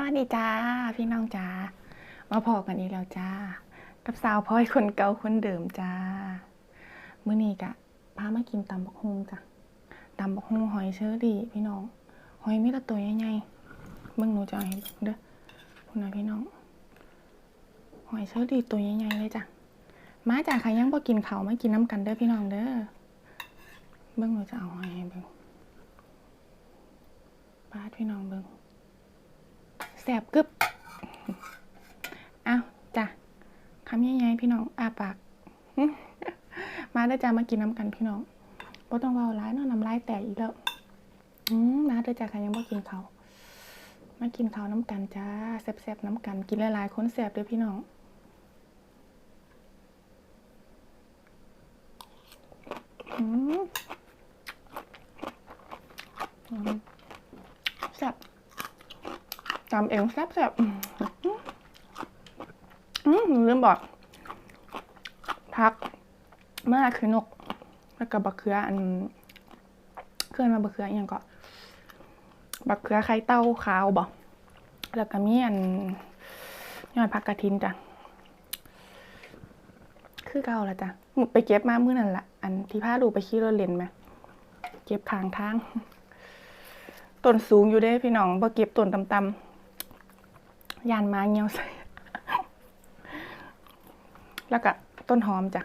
วัสดีจ้า พี่น้องจ้า มาพอกันอีกแล้วจ้า กับสาวพลอยคนเก่าคนเดิมจ้ามื้อนี้กะพามากินตำบักฮุงจ้ะตำบักฮุงหอยเชอรี่พี่น้อง หอยมีแต่ตัวใหญ่ๆเบิ่งหนูจะให้เบิ่งเด้อคุณนะพี่น้อง หอยเชอรี่ตัวใหญ่ๆเลยจ้ะมาจากใครยังบ่กินเขามากินน้ำกันเด้อพี่น้องเด้อเบิ่งหนูจะเอาหอยให้เบิ่งปาดพี่น้องเบิ่ง แสบกึบเอาจ้ะคำใหญ่ๆพี่น้องอาปาก มาเด้อจ้ามากินน้ำกันพี่น้องบ่ต้องเว้าร้ายเนาะน้ำลายแตกอีกแล้วอืมาเด้อจ้าใครยังบ่กินเขามากินเขาน้ำกันจ้าแซ่บๆน้ำกัน กินหลายๆคนแซ่บเด้อพี่น้องอืมอืมแซ่บ จำเองแซ่บๆอืมลืมบอกพักมื่อคือนกแล้วก็บักเขืออันเคลื่อนมาบักเขืออย่างก็บักเขือไข่เต้าขาวบอกแล้วก็มีอันยอดผักกระถินจ้ะคือเก่าละจ้ะไปเก็บมาเมื้อนั่นละอันที่พาดูไปขี่รถเลนไหมเก็บทางทางต้นสูงอยู่เด้พี่น้องบ่เก็บต้นต่ำๆ ยานมาเงียวใส่ แล้วก็ต้นหอมจ้ะ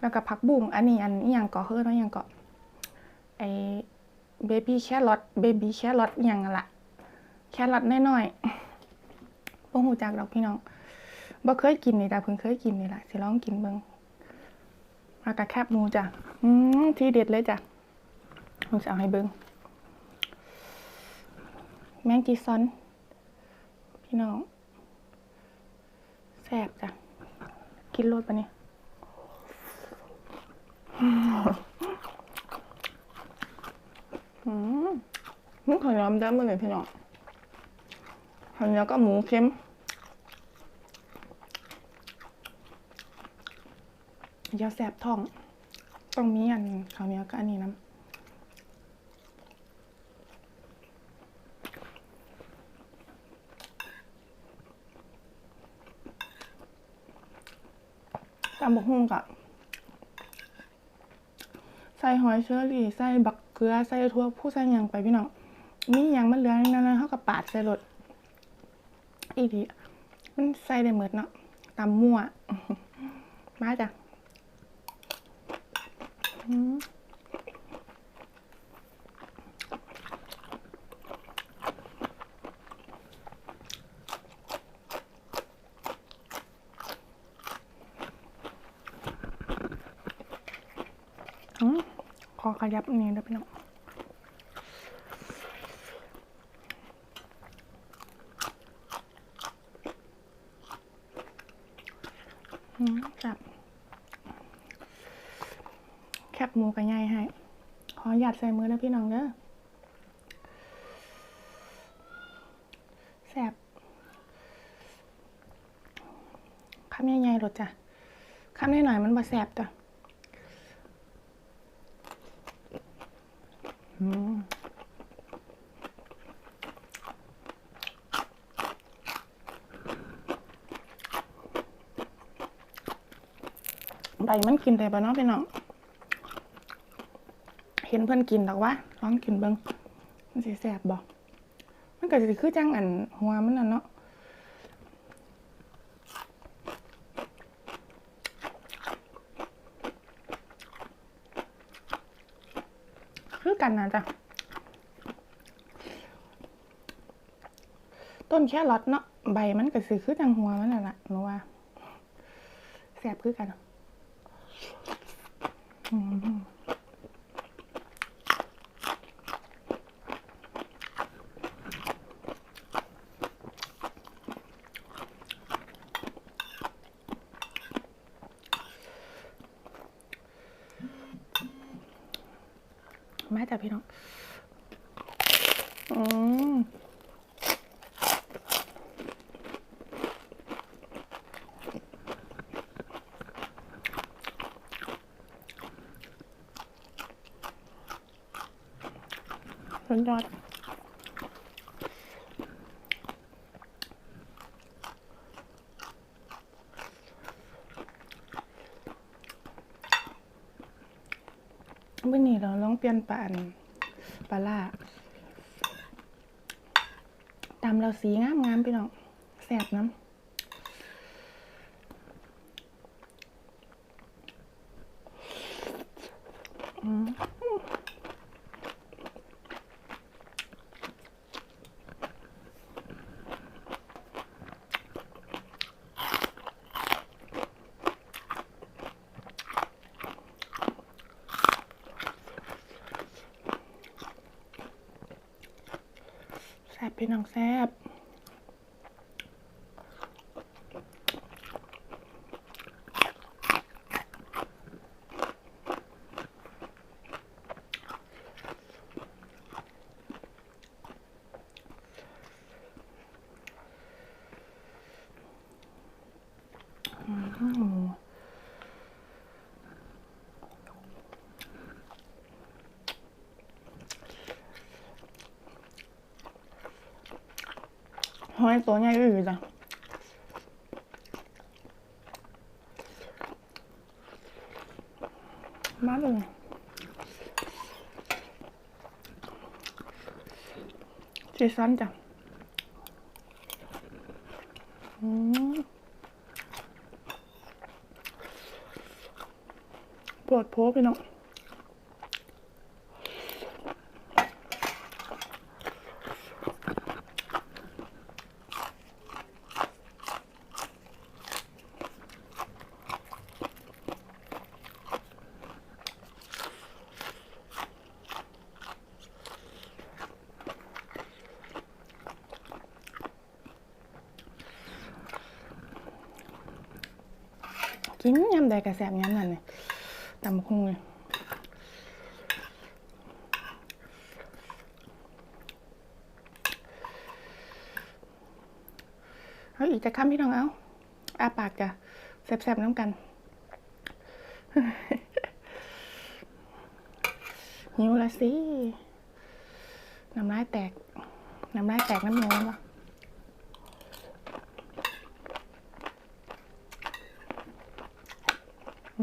แล้วก็ผักบุ้งอันนี้อันนี้ยังก่อเฮ้อนาะยังก่อไอเบบี้แครอทเบบี้แครอทยังละแครอทน้อยๆบ่หูจักดอกพี่น้องบ่เคยกินนี่แต่เพิ่งเคยกินนี่แหละสิลองกินเบิ่งแล้วก็แคบหมูจ้ะอืมที่เด็ดเลยจ้ะผมจะเอาให้เบิ่งแมงจีซอน พี่น้องแซ่บจ้ะ กินโลดปะเนี่ยอืมนี่ขอยอมได้มาเลยพี่น้องข้าวเนียวก็หมูเค็มยาแสบท้อง ต้องมีอันข้าวเหนียวก็อันนี้น้ำ ตำบักหุ่งกะใส่หอยเชอรี่ใส่บักเกลือใส่ทั่วผู้ใส่ยังไปพี่น้องมียังมันเหลือนั่นๆเขากับปาดใส่รถอีดีมันใส่ได้หมดเนาะตำมั่วมาจ้ะ อืมอืมขอขยับนี้ด้วยพี่น้องจับ แคบหมูกับใหญ่ให้ ขอหยัดใส่มือนะพี่น้องเด้อแสบคำใหญ่ๆรสจ้ะคำหน่อยๆมันบ่แสบจ้ะอืม ใบมันกินได้ปะเนาะพี่น้องเห็นเพื่อนกินดอกว่าลองกินเบิ่งมันสิแสบบ่มันก็สิคือจังอันหัวมันน่ะเนาะคือกันนะจ้ะต้นแค่รอทเนาะใบมันก็สิคือจังหัวมันน่ะละหนูว่าแสบคือกัน อื ยอด วันนี้เราลองเปลี่ยนปลาปลาล่าตามเราสีงามงามพี่น้อยแสบน้ำ พี่น้องแสบ หอยตัวใหญ่อือจ้ะมาเลยสีสันจ้ะอืมปวดโพพี่น้อง กินยำใดกระแสบยำนั่นเลยตำคุงเลยเอาอีกจะข้ามพี่น้องเอาอาปากจะแสบๆน้ำกันหิวละสิ น้ำลายแตก น้ำลายแตกน้ำนมวะ อื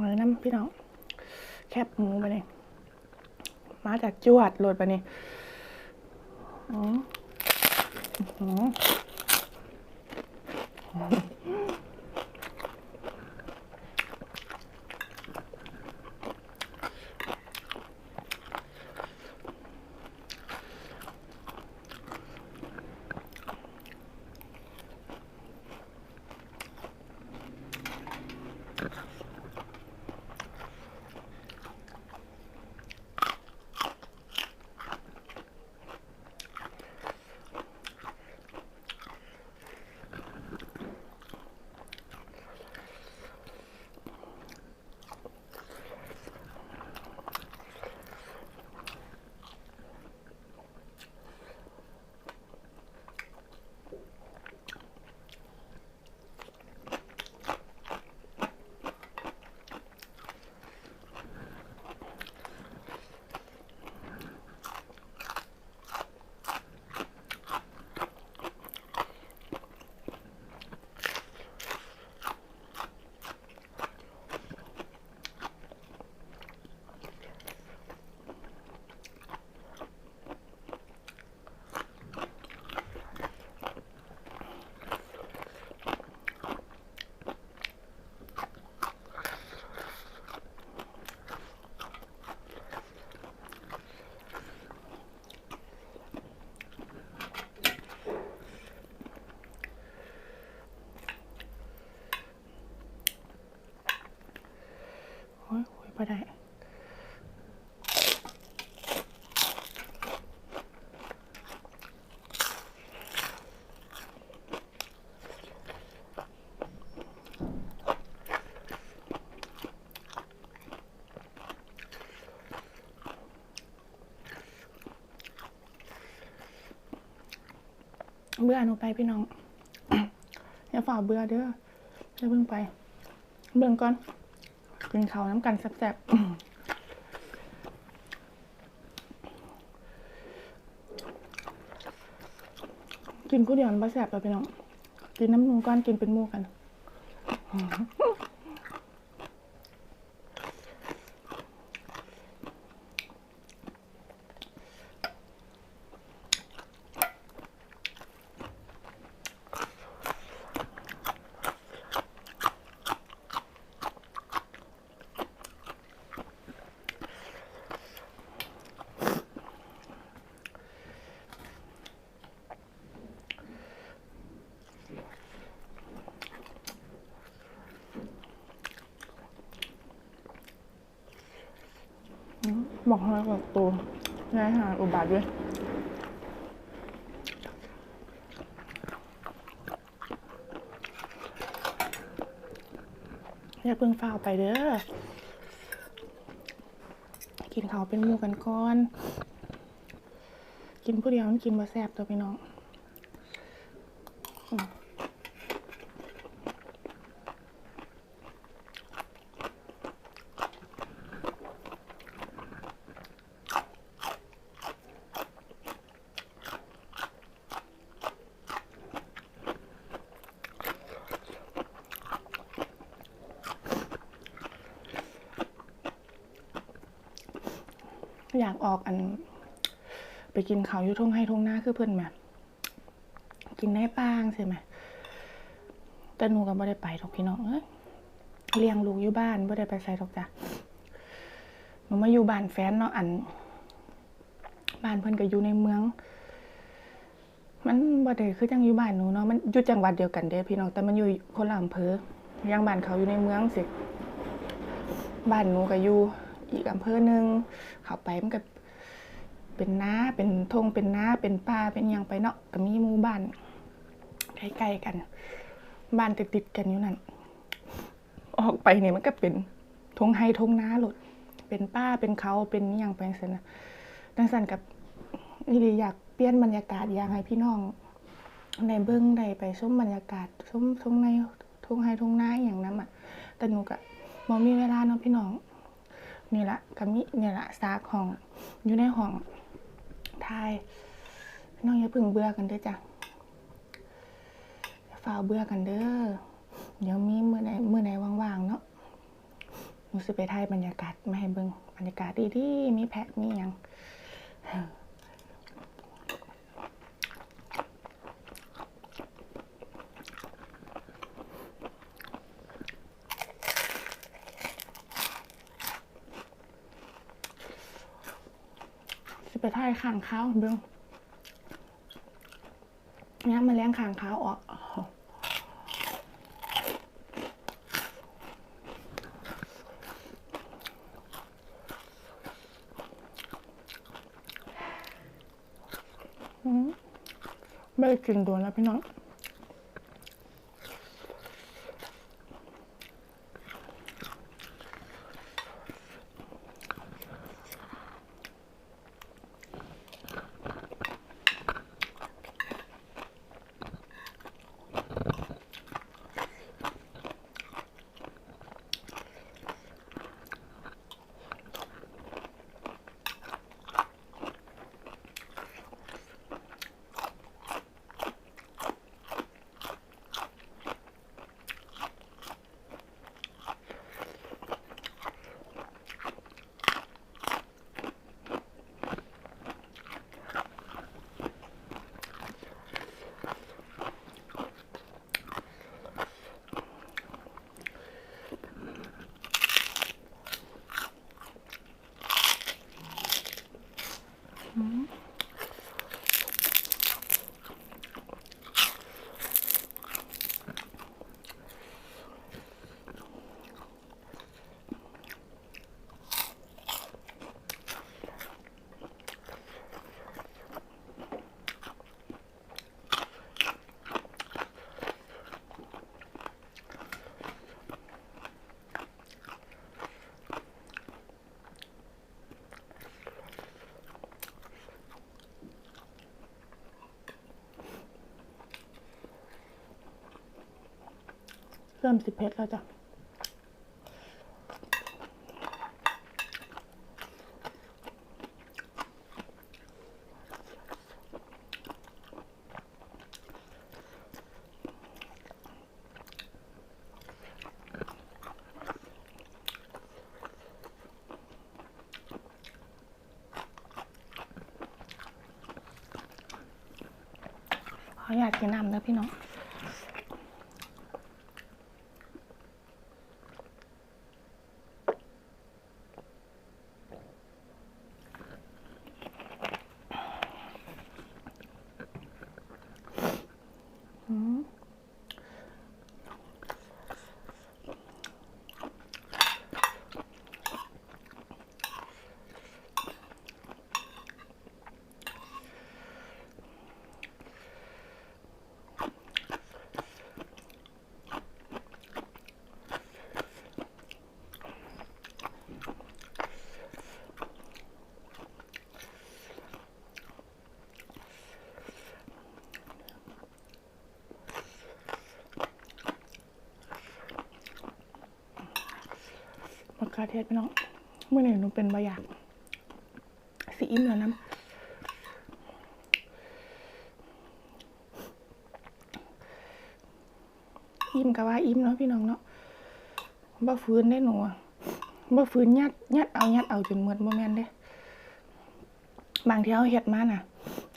มหอยน้ำพี่น้อง แคบหมูไปเลยมาจากจวดโหลดไปนี่อ๋ออื้อ บื่อหนูไปพี่น้องอย่าฝ่าเบื่อเด้ออย่าเพิ่งไป เบิ่งก่อนกินข้าวน้ำกันแซ่บๆกินผู้เดียวมันแซ่บเลยพี่น้อง กินน้ำหมูก้อนกินเป็นมู่กัน บอกให้กับตัวง่ายหาอุบาทด้วยอย่าเพิ่งฝ้าไปเด้อ กินเขาเป็นมูกันก่อน กินผู้เดียวมันกินบ่แซ่บตัวพี่น้อง อยากออกอัน ไปกินเขาวอยู่ทุ่งให้ทุ่งหน้าคือเพื่อนแบบกินได้ป้างใช่ไหมแต่หนูก็ไม่ได้ไปหรอกพี่น้องเอ้ยเลี้ยงลูกอยู่บ้านไม่ได้ไปใส่หรอกจ้ะหนูมาอยู่บ้านแฟนเนาะอัน บ้านเพื่อนก็อยู่ในเมือง มันบ่ได้คือจังอยู่บ้านหนูเนาะมันอยู่จังหวัดเดียวกันเด้พี่น้องแต่มันอยู่คนละอำเภออยังบ้านเขาอยู่ในเมืองสิบ้านหนูก็อยู่ อีกอำเภอหนึ่งเข้าไปมันก็เป็นน้าเป็นทงเป็นน้าเป็นป้าเป็นยังไปเนาะก็มีหมู่บ้านใกล้ๆกัน บ้านติดๆกันอยู่นั่นออกไปเนี่ยมันก็เป็นทงไฮทงนาหลด เป็นป้าเป็นเขาเป็นหยังไปจันนะดังสันกับอีหลีอยากเปลี่ยนบรรยากาศอยากให้พี่น้องในเบิ้องได้ไปชมบรรยากาศชมทงในทงไฮทงนาอย่างนั้นอะแต่หนูก็บ่มีเวลาเนาะพี่น้อง นี่ละก็มีนี่ละซากของอยู่ในห้องทายน้องอย่าพึ่งเบื่อกันเด้อจ้ะอย่าฝ่าเบื่อกันเด้อเดี๋ยวมีเมื่อไหนเมื่อไหนว่างๆเนาะหนูสิไปถ่ายบรรยากาศมาให้เบิ่งบรรยากาศดีๆมีแพะมีหยัง ไปถ่ายข้างเขาเบิ่งเนี่ยมาเลี้ยงข้างเขาออกไม่ได้กินโดนแล้วพี่น้อง เริ่มสิเผ็ดแล้วจ้ะขออยากกินน้ำนะพี่น้องะเขือเทศพี่น้องเมื่อไหร่หนูเป็นบะหยากสีอิ่มแล้วน้ำอิ่มก็ว่าอิ่มเนาะพี่น้องเนาะบ่ฟื้นได้หนูบ่ฟื้นยัดยัดเอายัดเอาจนหมดบ่แม่นเด้ บางทีเฮาเฮ็ดมาน่ะ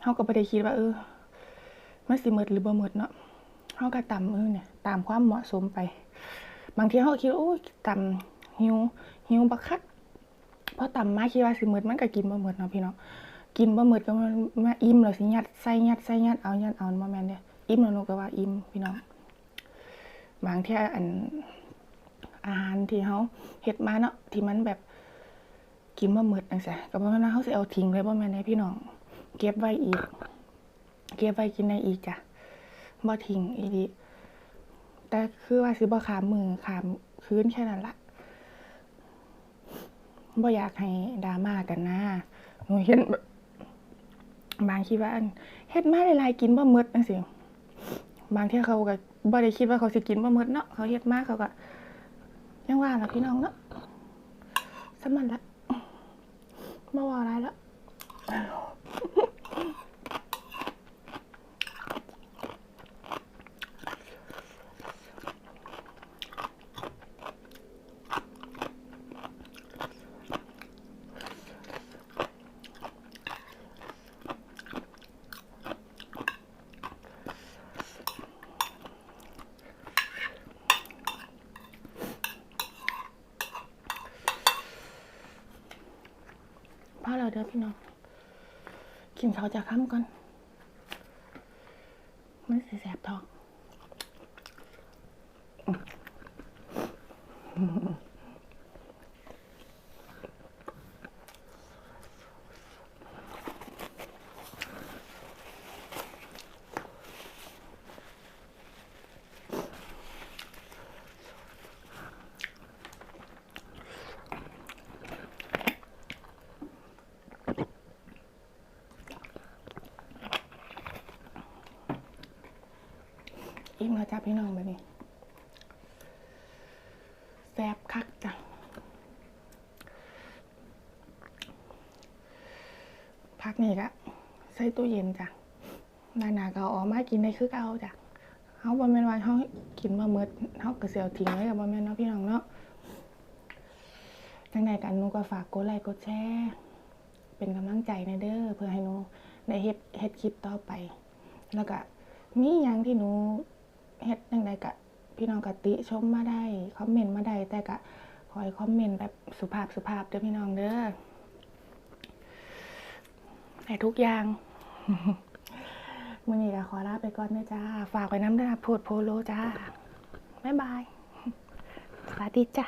เฮาก็บ่ได้คิดว่าเออมันสิหมดหรือบ่หมดเนาะเฮาก็ตำเออเนี่ย ตามความเหมาะสมไป บางทีเฮาคิดว่าโอ้ยตำหิว หิวบักคักพอตำมาคิดว่าสิหมดมันก็กินบ่หมดเนาะพี่น้องกินบ่หมดก็มันมาอิ่มแล้วสิยัดใส่ยัดใส่ยัดเอายัดเอาบ่แม่นเด้อิ่มแล้วหนูก็ว่าอิ่มพี่น้องบางเที่ยอันอาหารที่เฮาเฮ็ดมาเนาะที่มันแบบกินบ่หมดจังซี่ก็บ่แม่นว่าเฮาสิเอาทิ้งเลยบ่แม่นเด้พี่น้องเก็บไว้อีก เก็บไว้กินได้อีกจ้ะบ่ทิ้งอีหลีแต่คือว่าสิบ่ขามมือขามคืนแค่นั้นละ บ่อยากให้ดราม่ากันนะหนูเห็นบางคิดว่าเฮ็ดมาหลายๆกินบ่หมดจังซี่บางที่เขาก็บ่ได้คิดว่าเขาสิกินบ่หมดเนาะเขาเฮ็ดมาเขาก็ยังว่าล่ะพี่น้องเนาะสมันละมาว่าอะไรละ พี่น้องกินเขาวจะค้ำก่อนสิแสบท้อง อิ่มแล้ว จ้าพี่น้องแบบนี้แซบคักจ้ะพักนี่กะใส่ตู้เย็นจ้ะนานาก็เอาออกมากินได้คือเก่าจ้ะเฮาบ่แม่นว่าเฮากินบ่หมดเฮาก็สิเอาทิ้งไว้ก็บ่แม่นเนาะพี่น้องเนาะจังไดกันนูก็ฝากกดไลค์กดแชร์เป็นกำลังใจในเด้อเพื่อให้นูได้เฮ็ดเฮ็ดคลิปต่อไป แล้วก็มีหยังที่หนู เฮ็ดจังไดกะพี่น้องกะติชมมาได้คอมเมนต์มาได้แต่กะขอให้คอมเมนต์แบบสุภาพสุภาพเด้อพี่น้องเด้อแต่ทุกอย่างมื้อนี้ก็ขอลาไปก่อนเด้อจ้า ฝากไว้น้ำด้อโพดโพโลจ้า บ๊ายบาย สวัสดีจ้า